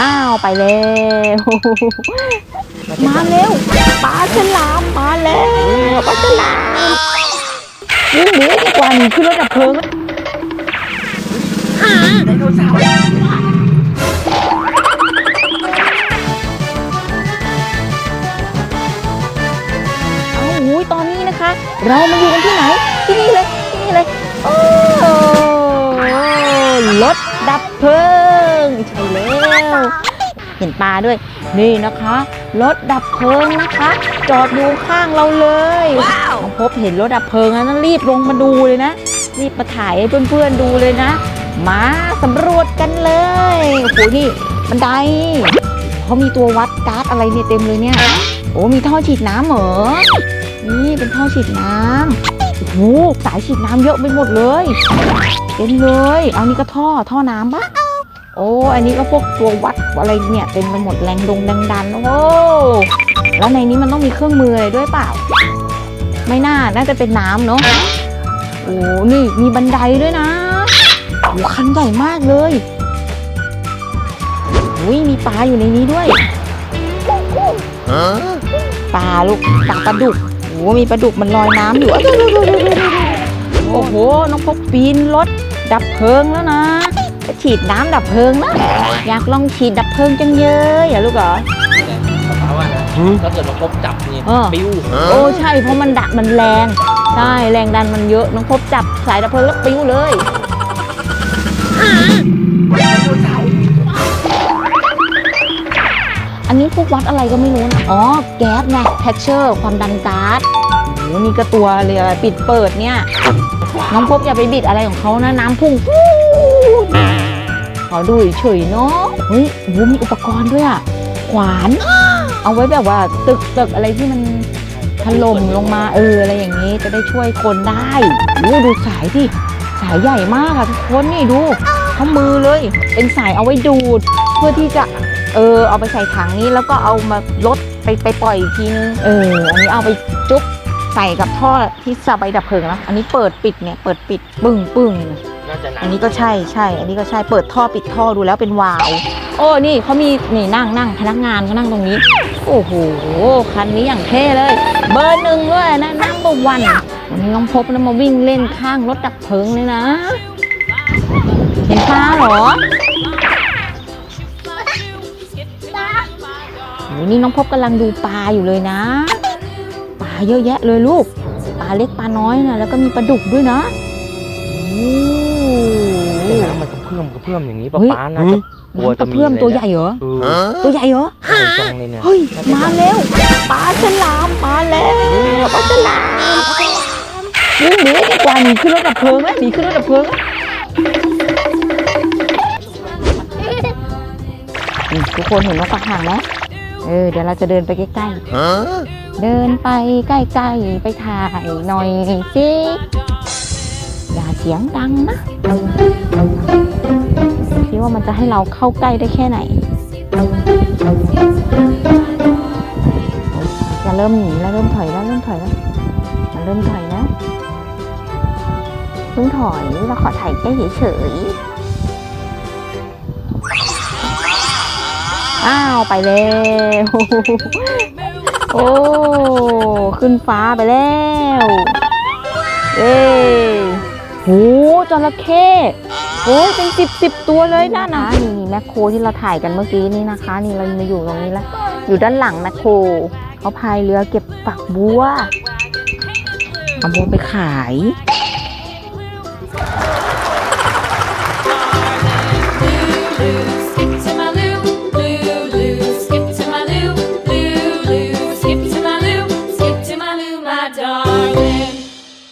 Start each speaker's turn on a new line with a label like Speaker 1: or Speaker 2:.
Speaker 1: อ้าวไปแล้วมาเร็วปลาฉลามมาแล้วปลาฉลามวิ่งหนีดีกว่าหนีขึ้นรถดับเพลิง
Speaker 2: ไดโนเสาร์
Speaker 1: เอาหูยตอนนี้นะคะ เรามาอยู่กันที่ไหน ที่นี่เลย ที่นี่เลยโอ้ เห็นปลาด้วย นี่นะคะรถดับเพลิงนะคะ จอดอยู่ข้างเราเลยน้องพบเห็นรถดับเพลิงแล้วนะรีบลงมาดูเลยนะ รีบมาถ่ายให้เพื่อนๆดูเลยนะ มาสำรวจกันเลยโอ้โหนี่บันไดเขามีตัววัดการ์ดอะไรเนี่ยเต็มเลยเนี่ยโอ้มีท่อฉีดน้ำเหรอนี่เป็นท่อฉีดน้ำโอ้โหสายฉีดน้ำเยอะไปหมดเลยเต็มเลย เอานี่ก็ท่อท่อน้ำปะ โอ้ อันนี้ก็พวกตัววัดอะไรเนี่ยเต็มไปหมดแรงดงแรงดัน โอ้ แล้วในนี้มันต้องมีเครื่องมืออะไรด้วยเปล่า ไม่น่า น่าจะเป็นน้ำเนาะ โอ้ นี่มีบันไดด้วยนะโอ้คันใหญ่มากเลยอุ้ยมีปลาอยู่ในนี้ด้วย ปลาลูกปลาปลาดุก โอ้มีปลาดุกมันลอยน้ำอยู่ โอ้โห น้องพบปีนรถดับเพลิงแล้วนะ ฉีดน้ำดับเพลิงนะ อยากลองฉีดดับเพลิงจังเยอะอย่าลูกเหรอ
Speaker 2: เขาว่านะถ้าเกิดเราพบจับนี่
Speaker 1: เออ
Speaker 2: ปิ้ว
Speaker 1: โอ้ใช่เพราะมันดักมันแรง ใช่แรงดันมันเยอะน้องพบจับสายดับเพลิงแล้วปิ้วเลย
Speaker 2: ไดโนเสาร์
Speaker 1: อันนี้พวกวัดอะไรก็ไม่รู้นะ อ๋อ แก๊สไงแพชเชอร์ความดันก๊าซโอ้โหนี่ก็ตัวเลยอะปิดเปิดเนี่ย น้องพบอย่าไปบิดอะไรของเขานะ น้ำพุ่งปู๊ด ขอดูเฉยเนาะเฮ้ยโอ้โหมีอุปกรณ์ด้วยอะขวาน เอาไว้แบบว่าตึกตึกอะไรที่มันถล่มลงมาเอออะไรอย่างนี้จะได้ช่วยคนได้โอ้ดูสายที่สายใหญ่มากอะทุกคนนี่ดูเขามือเลย เป็นสายเอาไว้ดูด เพื่อที่จะเออเอาไปใส่ถังนี้แล้วก็เอามาลดไปไปปล่อยอีกทีนึงเออ อันนี้เอาไปจุ๊บใส่กับท่อที่สบายดับเพลิงแล้ว อันนี้เปิดปิดเนี่ยเปิดปิดปึ้งปึ้ง
Speaker 2: น่าจะหนัก
Speaker 1: อันนี้ก็ใช่ใช่ อันนี้ก็ใช่ เปิดท่อปิดท่อดูแล้วเป็นวาล์วโอ้นี่เขามีนี่นั่งนั่งพนักงานเขานั่งตรงนี้ โอ้โหคันนี้อย่างเท่เลย เบอร์หนึ่งด้วยนะนั่งเบอร์วันวันนี้น้องพบนะมาวิ่งเล่นข้างรถดับเพลิงเลยนะ เห็นปลาเหรอโอ้นี่น้องพบกำลังดูปลาอยู่เลยนะ ปลาเยอะแยะเลยลูก ปลาเล็กปลาน้อยนะแล้วก็มีปลาดุกด้วยนะโอ้
Speaker 2: แต่น้ำมันก็เพิ่มก็เพิ่มอย่างนี้ป้า
Speaker 1: เฮ้ย
Speaker 2: ป้าน่าจะกลัว
Speaker 1: น้ำก
Speaker 2: จะ
Speaker 1: ระ
Speaker 2: มี
Speaker 1: เพื่อม
Speaker 2: ลย
Speaker 1: ตัวใหญ่เหรอ
Speaker 2: เออ
Speaker 1: ตัวใหญ่เหรอ
Speaker 2: ใหญ่จังเลยเนี่ย
Speaker 1: เฮ้ยมาแล้วปลาฉลามมาแล้วปลาฉลามวิ่งหนีดีกว่าหนีขึ้นรถดับเพลิงไหมหนีขึ้นรถดับเพลิงไหมนี่ทุกคนเห็นนกกระหังไหมเออเดี๋ยวเราจะเดินไปใกล้ๆเดินไปใกล้ๆไปถ่ายหน่อยสิอย่าเสียงดังนะคิดว่ามันจะให้เราเข้าใกล้ได้แค่ไหนจะเริ่มหนีแล้วเริ่มถอยแล้วเริ่มถอยแล้วมันเริ่มถอยแล้วเพิ่งถอยเราขอถ่ายแค่เฉยๆอ้าวไปแล้วโอ้ขึ้นฟ้าไปแล้วเอ้ โหจระเข้โอ้ยเป็นสิบสิบตัวเลยนะนะนี่นี่แมคโครที่เราถ่ายกันเมื่อกี้นี่นะคะ นี่เรามาอยู่ตรงนี้แล้ว อยู่ด้านหลังแมคโครเขาพายเรือเก็บฝักบัวเอาบัวไปขาย